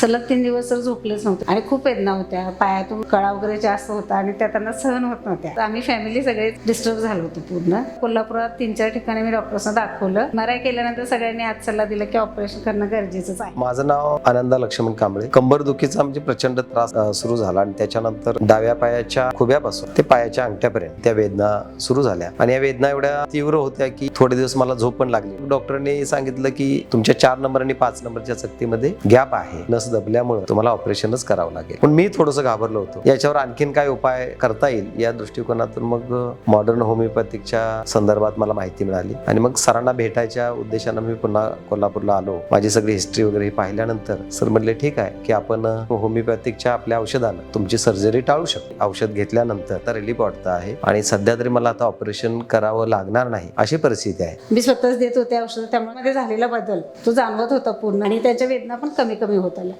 सलग तीन दिवस तर झोपलेच नव्हते. आणि खूप वेदना होत्या. पायातून कळा वगैरे जास्त होता आणि त्या त्यांना सहन होत नव्हत्या. तर आम्ही फॅमिली सगळे डिस्टर्ब झालो होतो पूर्ण. कोल्हापुरात तीन चार ठिकाणी मी डॉक्टर्सना दाखवलं. मराय केल्यानंतर सगळ्यांनी आज सल्ला दिला की ऑपरेशन करणं गरजेचंच आहे. माझं नाव आनंदा लक्ष्मण कांबळे. कंबरदुखीचा म्हणजे प्रचंड त्रास सुरू झाला आणि त्याच्यानंतर डाव्या पायाच्या खुब्यापासून ते पायाच्या अंगठ्यापर्यंत त्या वेदना सुरू झाल्या. आणि या वेदना एवढ्या तीव्र होत्या की थोडे दिवस मला झोप पण लागली. डॉक्टरने सांगितलं की तुमच्या चार नंबर आणि पाच नंबरच्या चकतीमध्ये गॅप आहे. नस दबल्यामुळे तुम्हाला ऑपरेशनच करावं लागेल. पण मी थोडंसं घाबरलो होतो. याच्यावर आणखीन काय उपाय करता येईल या दृष्टिकोनातून मग मॉडर्न होमिओपॅथिकच्या संदर्भात मला माहिती मिळाली. आणि मग सरांना भेटायच्या उद्देशानं मी पुन्हा कोल्हापूरला आलो. माझी सगळी हिस्ट्री वगैरे पाहिल्यानंतर सर म्हटले ठीक आहे की आपण होमिओपॅथिकच्या आपल्या औषधानं तुमची सर्जरी टाळू शकतो. औषध घेतल्यानंतर तर रिलीफ वाटतं आहे. आणि सध्या तरी मला आता ऑपरेशन करावं लागणार नाही अशी परिस्थिती आहे. मी स्वतःच देत होते औषध त्यामुळे मध्ये झालेला बदल. तो जाणवत होता पूर्ण. आणि त्याच्या वेदना पण कमी कमी होत आल्या.